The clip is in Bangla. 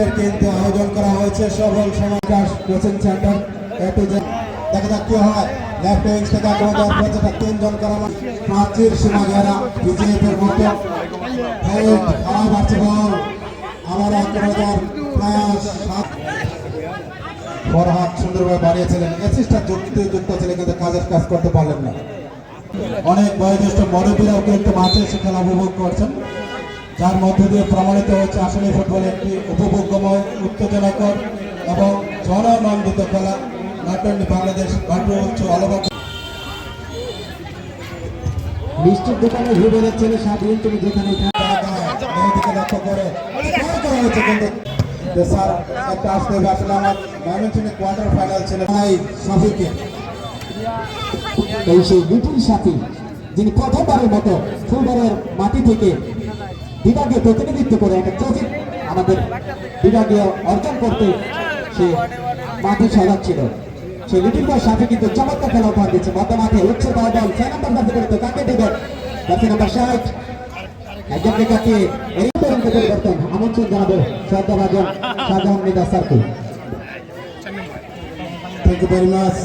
দের কিন্তু আয়োজন করা হয়েছে। সবল সমাজ কোচিং সেন্টার। দেখা যাক কি হয়। বাড়িয়েছিলেন। যুক্তি, যুক্ত ছিলেন, কিন্তু কাজের কাজ করতে পারলেন না। অনেক বয়োজ্যেষ্ঠ মুরব্বীরাও কিন্তু মাঠে এসে খেলা উপভোগ করছেন। যার মধ্য দিয়ে প্রমাণিত হচ্ছে আসলে ফুটবল একটি উপভোগ্যময়, উত্তেজনাকর এবং জননন্দিত খেলা। নট অনলি বাংলাদেশ বাট হচ্ছে অল ওভার মিষ্টির দোকানে রুবেলের ছেলে স্বাধীন তুমি যেখানে ফাইনাল ভাই সাথী, যিনি প্রথমবারের মতো মাটি থেকে বিভাগীয় প্রতিনিধিত্ব করে একটা ট্রফি আমাদের বিভাগীয় অর্জন করতে সে মাঠে সাজাচ্ছিল। সে লিটিল বয় সাথে কিন্তু চমৎকার খেলা উপহার দিচ্ছে মধ্য মাঠে উচ্চ পাওয়া বল ছয় নম্বর কাছে করে কাকে দেবেন কাছে নাম্বার কাটিয়ে এই পর্যন্ত পরিবর্তন আমন্ত্রণ জানাব শাহজাহান নিদা স্যারকে। Thank you very much.